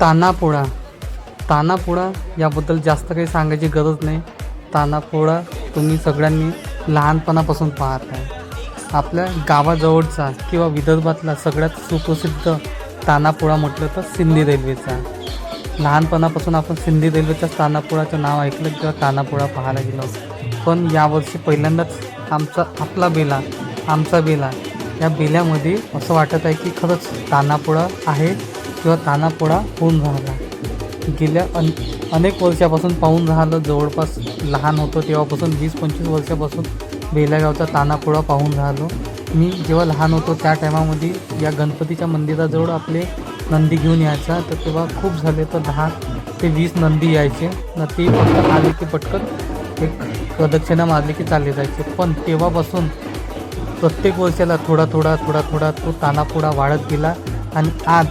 तानापोळा तानापोळा याबद्दल जास्त काही सांगायची गरज नाही. तानापोळा तुम्ही सगळ्यांनी लहानपणापासून पाहत आहे आपल्या गावाजवळचा किंवा विदर्भातला सगळ्यात सुप्रसिद्ध तानापोळा म्हटलं तर सिंधी रेल्वेचा. लहानपणापासून आपण सिंधी रेल्वेच्या तानापोळाचं नाव ऐकलं किंवा तानापोळा पाहायला गेलो पण यावर्षी पहिल्यांदाच आमचा आपला बेला आमचा बेला या बेल्यामध्ये असं वाटत आहे की खरंच तानापोळा आहे. किंवा तानापोळा होऊन राहिला. गेल्या अन अनेक वर्षापासून पाहून राहिलं जवळपास लहान होतो तेव्हापासून वीस पंचवीस वर्षापासून बेलागावचा तानापोळा पाहून राहिलो. मी जेव्हा लहान होतो त्या टायमामध्ये या गणपतीच्या मंदिराजवळ आपले नंदी घेऊन यायचा. तर तेव्हा खूप झाले तर दहा ते वीस नंदी यायचे. न ते फक्त आले की पटकन एक प्रदक्षिणा मारली की चालले जायचे. पण तेव्हापासून प्रत्येक वर्षाला थोडा थोडा थोडा थोडा तो तानापोडा वाढत गेला. आणि आज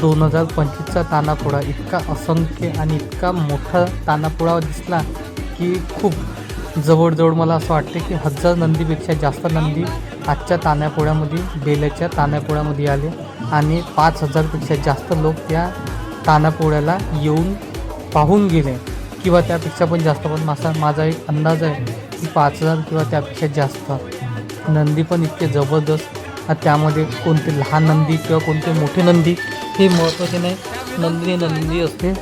दोन हजार पंचवीसचा तानापोळा इतका असंख्य आणि इतका मोठा तानापुळा दिसला की खूप जवळजवळ मला असं वाटते की हजार नंदीपेक्षा जास्त नंदी आजच्या तानापोळ्यामध्ये बेल्याच्या तानापोळ्यामध्ये आले आणि पाच हजारपेक्षा जास्त लोक त्या तानापोळ्याला येऊन पाहून गेले किंवा त्यापेक्षा पण जास्त. पण माझा माझा एक अंदाज आहे की पाच हजार किंवा त्यापेक्षा जास्त नंदी पण इतके जबरदस्त. त्यामध्ये कोणते लहान नंदी किंवा कोणते मोठे नंदी हे महत्त्वाचे नाही. नंदी नंदी असते.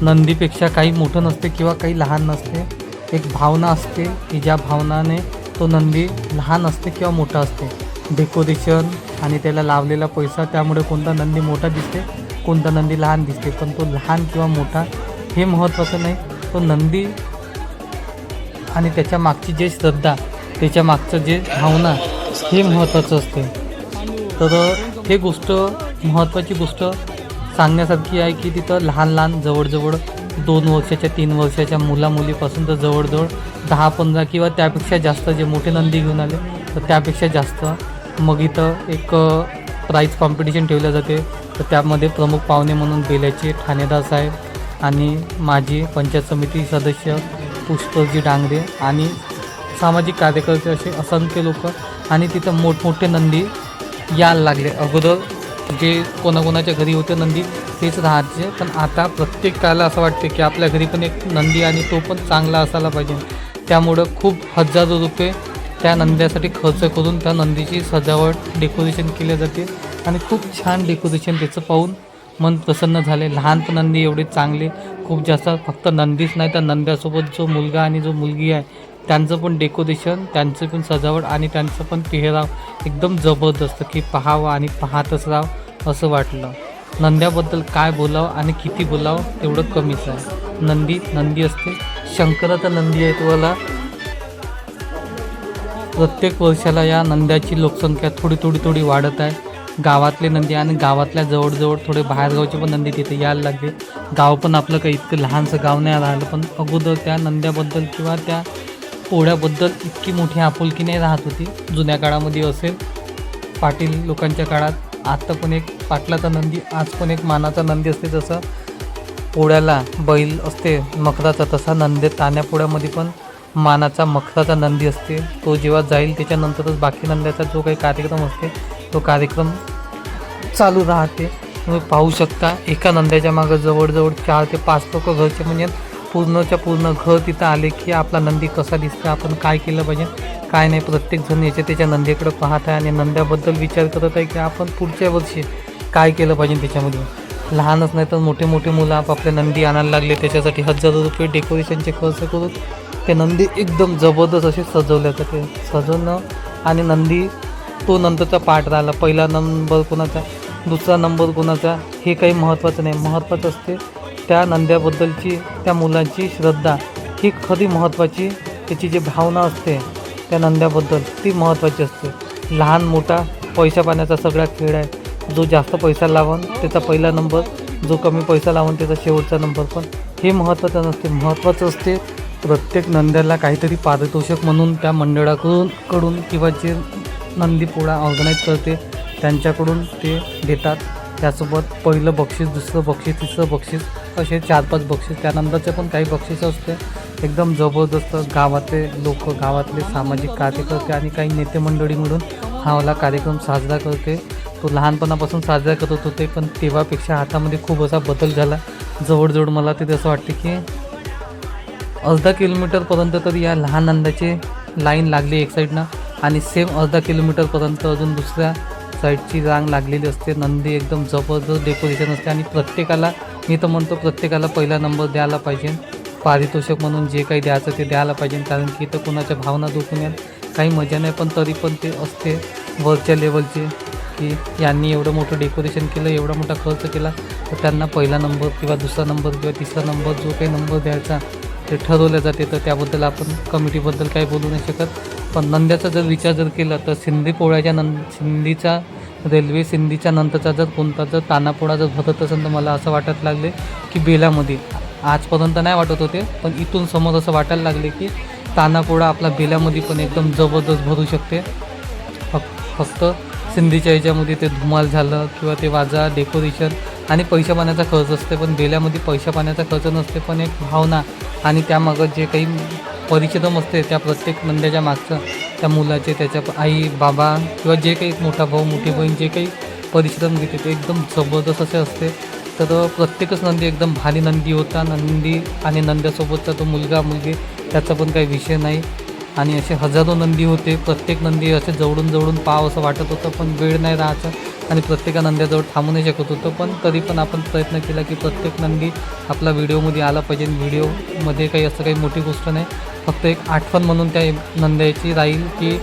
नंदीपेक्षा काही मोठं नसते किंवा काही लहान नसते. एक भावना असते की ज्या भावनाने तो नंदी लहान असते किंवा मोठा असते. डेकोरेशन आणि त्याला लावलेला पैसा त्यामुळे कोणता नंदी मोठा दिसते कोणता नंदी लहान दिसते. पण तो लहान किंवा मोठा हे महत्त्वाचं नाही. तो नंदी आणि त्याच्या मागची जे श्रद्धा त्याच्या मागचं जे भावना हे महत्त्वाचं असते. तर हे गोष्ट महत्त्वाची गोष्ट सांगण्यासारखी आहे की तिथं लहान लहान जवळजवळ दोन वर्षाच्या तीन वर्षाच्या मुलामुलीपासून तर जवळजवळ दहा पंधरा किंवा त्यापेक्षा जास्त जे मोठे नंदी घेऊन आले तर त्यापेक्षा जास्त. मग इथं एक प्राईज कॉम्पिटिशन ठेवलं जाते. तर त्यामध्ये प्रमुख पाहुणे म्हणून बेल्याचे ठाणेदार साहेब आणि माजी पंचायत समिती सदस्य पुष्पजी डांगरे आणि सामाजिक कार्यकर्ते असे असंख्य लोक आणि तिथं मोठमोठे नंदी यायला लागले. अगोदर जे कोणाकोणाच्या घरी होते नंदी तेच राहायचे. पण आता प्रत्येकाला असं वाटते की आपल्या घरी पण एक नंदी आणि तो पण चांगला असायला पाहिजे. त्यामुळं खूप हजारो रुपये त्या नंद्यासाठी खर्च करून त्या नंदीची सजावट डेकोरेशन केले जाते. आणि खूप छान डेकोरेशन त्याचं पाहून मन प्रसन्न झाले. लहान पण नंदी एवढे चांगले. खूप जास्त फक्त नंदीच नाही तर नंद्यासोबत जो मुलगा आणि जो मुलगी आहे त्यांचं पण डेकोरेशन त्यांचं पण सजावट आणि त्यांचं पण पेहराव एकदम जबरदस्त की पाहावं आणि पाहतच राहावं असं वाटलं. नंद्याबद्दल काय बोलावं आणि किती बोलावं तेवढं कमीच आहे. नंदी नंदी असते. शंकराचा नंदी आहे तुम्हाला प्रत्येक वर्षाला या नंद्याची लोकसंख्या थोडी थोडी थोडी वाढत आहे. गावातले नंदी आणि गावातल्या जवळजवळ थोडे बाहेरगावचे पण नंदी तिथे यायला लागले. गाव पण आपलं काही इतकं लहानसं गाव नाही राहिलं पण अगोदर त्या नंद्याबद्दल किंवा त्या पोळ्याबद्दल इतकी मोठी आपुलकी नाही राहत होती. जुन्या काळामध्ये असेल पाटील लोकांच्या काळात आत्ता पण एक पाटलाचा नंदी आज पण एक मानाचा नंदी असते. जसं पोळ्याला बैल असते मकराचा तसा नंदे तान्या पोळ्यामध्ये पण मानाचा मखराचा नंदी असते. तो जेव्हा जाईल त्याच्यानंतरच बाकी नंद्याचा जो काही कार्यक्रम असते तो कार्यक्रम चालू राहते. तुम्ही पाहू शकता एका नंद्याच्या मागं जवळजवळ चार ते पाच लोक घरचे म्हणजे पूर्णच्या पूर्ण घर तिथं आले की आपला नंदी कसा दिसतो आपण काय केलं पाहिजे? काय नाही प्रत्येकजण याच्या त्याच्या नंदीकडं पाहत आहे आणि नंद्याबद्दल विचार करत आहे की आपण पुढच्या वर्षी काय केलं पाहिजे त्याच्यामध्ये? लहानच नाही तर मोठे मोठे मुलं आपापल्या नंदी आणायला लागले त्याच्यासाठी हजारो रुपये डेकोरेशनचे खर्च करून ते नंदी एकदम जबरदस्त असे सजवल्या जाते सजवणं आणि नंदी तो नंतरचा पाठ राहिला. पहिला नंबर कोणाचा? दुसरा नंबर कोणाचा? हे काही महत्त्वाचं नाही. महत्त्वाचं असते त्या नंद्याबद्दलची त्या मुलांची श्रद्धा ही खरी महत्त्वाची त्याची जी भावना असते त्या नंद्याबद्दल ती महत्त्वाची असते. लहान मोठा पैसा पाण्याचा सगळा खेळ आहे. जो जास्त पैसा लावून त्याचा पहिला नंबर जो कमी पैसा लावून त्याचा शेवटचा नंबर पण हे महत्त्वाचं नसते. महत्त्वाचं असते प्रत्येक नंद्याला काहीतरी पारितोषिक म्हणून त्या मंडळाकडून कडून किंवा जे नंदी पोळा ऑर्गनाईज करते त्यांच्याकडून ते देतात. त्यासोबत पहिलं बक्षीस दुसरं बक्षीस तिसरं बक्षीस असे चार पाच बक्षीस. त्यानंतरचे पण काही बक्षीस असते. एकदम जबरदस्त गावातले लोक गावातले सामाजिक कार्यकर्ते आणि काही नेते मंडळी मिळून हा कार्यक्रम साजरा करते. तो लहानपणापासून साजरा करत होते पण तेव्हापेक्षा हातामध्ये खूप असा बदल झाला. जवळजवळ मला ते असं वाटते की अर्धा किलोमीटरपर्यंत तर या लहान अंदाचे लाईन लागली एक साईडनं आणि सेम अर्धा किलोमीटरपर्यंत अजून दुसऱ्या साईडची रांग लागलेली असते. नंदी एकदम जबरदस्त डेकोरेशन असते आणि प्रत्येकाला मी तर म्हणतो प्रत्येकाला पहिला नंबर द्यायला पाहिजे. पारितोषिक म्हणून जे काही द्यायचं ते द्यायला पाहिजे कारण की इथं कोणाच्या भावना दुखून येईल. काही मजा नाही पण तरी पण ते असते वरच्या लेवलचे की यांनी एवढं मोठं डेकोरेशन केलं एवढा मोठा खर्च केला तर त्यांना पहिला नंबर किंवा दुसरा नंबर किंवा तिसरा नंबर जो काही नंबर द्यायचा ते ठरवलं जाते तर त्याबद्दल आपण कमिटीबद्दल काही बोलू नाही शकत. पण नंद्याचा जर विचार जर केला तर सिंधी पोळ्याच्या नंद सिंधीचा रेल्वे सिंधीच्या नंतरचा जर कोणता जर तानापोळा जर भरत असेल तर मला असं वाटत लागले की बेलामध्ये. आजपर्यंत नाही वाटत होते पण इथून समोर असं वाटायला लागले की तानापोळा आपला बेलामध्ये पण एकदम जबरदस्त भरू शकते. फक फक्त सिंधीच्या ह्याच्यामध्ये ते धुमाल झालं किंवा ते वाजा डेकोरेशन आणि पैशा पाण्याचा खर्च असते पण बेल्यामध्ये पैशा पाण्याचा खर्च नसते पण एक भावना आणि त्यामागं जे काही परिश्रम असते त्या प्रत्येक नंद्याच्या मागचं त्या मुलाचे त्याच्या आई बाबा किंवा जे काही मोठा भाऊ मोठी बहीण जे काही परिश्रम घेते ते एकदम जबरदस्त असे असते. तर प्रत्येकच नंदी एकदम भारी नंदी होता. नंदी आणि नंद्यासोबतचा तो मुलगा मुलगी त्याचा पण काही विषय नाही. आणि असे हजारो नंदी होते. प्रत्येक नंदी असे जवळून जवळून पाव असं वाटत होतं पण वेळ नाही राहायचा आणि प्रत्येका नंद्याजवळ थांबू नाही शकत होतो पण तरी पण आपण प्रयत्न केला की प्रत्येक नंदी आपला व्हिडिओमध्ये आला पाहिजे. व्हिडिओमध्ये काही असं काही मोठी गोष्ट नाही. फक्त एक आठवण म्हणून त्या नंद्याची राहील की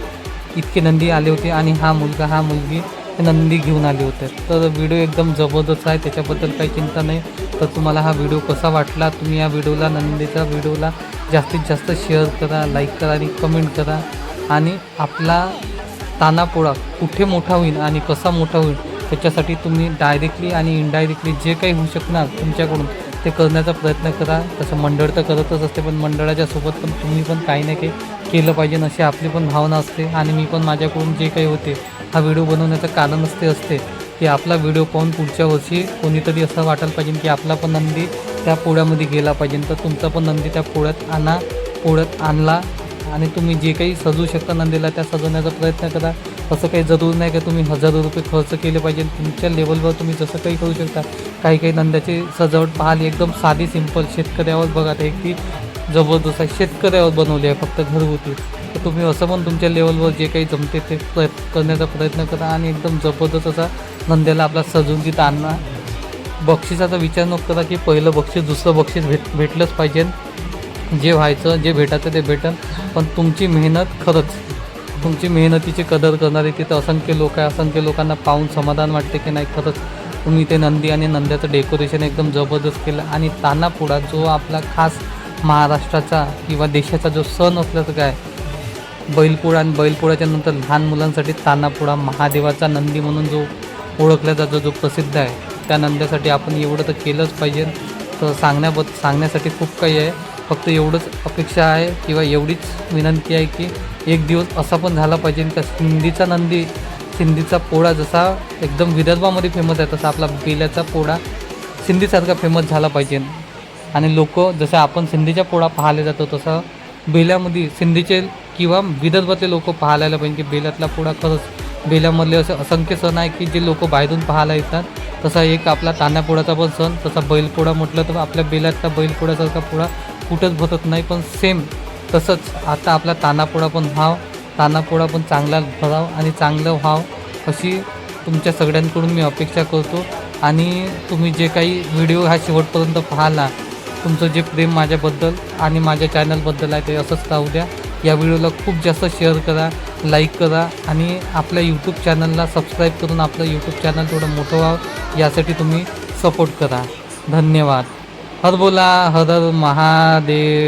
इतके नंदी आले होते आणि हा मुलगा हा मुलगी नंदी घेऊन आले होते. तर व्हिडिओ एकदम जबरदस्त आहे त्याच्याबद्दल काही चिंता नाही. तर तुम्हाला हा व्हिडिओ कसा वाटला? तुम्ही या व्हिडिओला नंदीचा व्हिडिओला जास्तीत जास्त शेअर करा लाईक करा आणि कमेंट करा. आणि आपला तानापोळा कुठे मोठा होईल आणि कसा मोठा होईल त्याच्यासाठी तुम्ही डायरेक्टली आणि इनडायरेक्टली जे काही होऊ शकणार तुमच्याकडून ते करण्याचा प्रयत्न करा. तसं मंडळ तर करतच असते पण मंडळाच्या सोबत पण तुम्ही पण काही ना काही केलं पाहिजे अशी आपली पण भावना असते. आणि मी पण माझ्याकडून जे काही होते हा व्हिडिओ बनवण्याचं कारण असते असते की आपला व्हिडिओ पाहून पुढच्या वर्षी कोणीतरी असं वाटायला पाहिजे की आपला पण नंदी त्या पोळ्यामध्ये गेला पाहिजे. तर तुमचा पण नंदी त्या पोळ्यात आणा पोळ्यात आणला. आणि तुम्ही जे काही सजवू शकता नंदीला त्या सजवण्याचा प्रयत्न करा. असं काही जरूर नाही का तुम्ही हजारो रुपये खर्च केले पाहिजे. तुमच्या लेवलवर तुम्ही जसं काही करू शकता. काही काही नंद्याची सजावट पाहाल एकदम साधी सिंपल शेतकऱ्यावर बघा ते की जबरदस्त आहे. शेतकऱ्यावर बनवली आहे फक्त घरगुती. तर तुम्ही असं पण तुमच्या लेवलवर जे काही जमते ते प्रयत्न करण्याचा प्रयत्न करा आणि एकदम जबरदस्त असा नंद्याला आपला सजवून तिथं आणा. बक्षिसाचा विचार नको करा की पहिलं बक्षीस दुसरं बक्षीस भेट भेटलंच पाहिजे. जे व्हायचं जे भेटायचं ते भेटन. पण तुमची मेहनत खरंच. तुमची मेहनतीची कदर करणारे तिथं असंख्य लोक आहे. असंख्य लोकांना पाहून समाधान वाटते की नाही खरंच. तुम्ही ते नंदी आणि नंद्याचं डेकोरेशन एकदम जबरदस्त केलं. आणि तानापुडा जो आपला खास महाराष्ट्राचा किंवा देशाचा जो सण असल्याचं काय बैलपोळा आणि बैलपोळ्याच्या नंतर लहान मुलांसाठी तानापुडा महादेवाचा नंदी म्हणून जो ओळखला जातो जो प्रसिद्ध आहे त्या नंद्यासाठी आपण एवढं तर केलंच पाहिजे. तर सांगण्याबद्दल सांगण्यासाठी खूप काही आहे. फक्त एवढंच अपेक्षा आहे किंवा एवढीच विनंती आहे की एक दिवस असा पण झाला पाहिजे. का सिंधीचा नंदी सिंधीचा पोळा जसा एकदम विदर्भामध्ये फेमस आहे तसा आपला बेल्याचा पोळा सिंधीसारखा फेमस झाला पाहिजे. आणि लोक जसं आपण सिंधीचा पोळा पाहायला जातो तसं बेल्यामध्ये सिंधीचे किंवा विदर्भातले लोक पाहायला पाहिजे की बेल्यातला पोळा खरंच बेल्यामधले असे असंख्य सण आहे की जे लोक बाहेरून पाहायला येतात. तसा एक आपला तान्यापोळाचा पण सण तसा बैलपोळा म्हटलं तर आपल्या बेल्यातला बैलपोळ्यासारखा पोळा कुठंच भरत नाही पण सेम तसंच. आता आपला तानापोळा पण व्हाव तानापोळा पण चांगला भराव आणि चांगलं व्हाव अशी तुमच्या सगळ्यांकडून मी अपेक्षा करतो. आणि तुम्ही जे काही व्हिडिओ हा शेवटपर्यंत पाहाला तुमचं जे प्रेम माझ्याबद्दल आणि माझ्या चॅनलबद्दल आहे ते असंच राहू द्या. या व्हिडिओला खूप जास्त शेअर करा लाईक करा आणि आपल्या यूट्यूब चॅनलला सबस्क्राईब करून आपलं यूट्यूब चॅनल थोडं मोठं व्हावं यासाठी तुम्ही सपोर्ट करा. धन्यवाद. हर बोला हर हर महादेव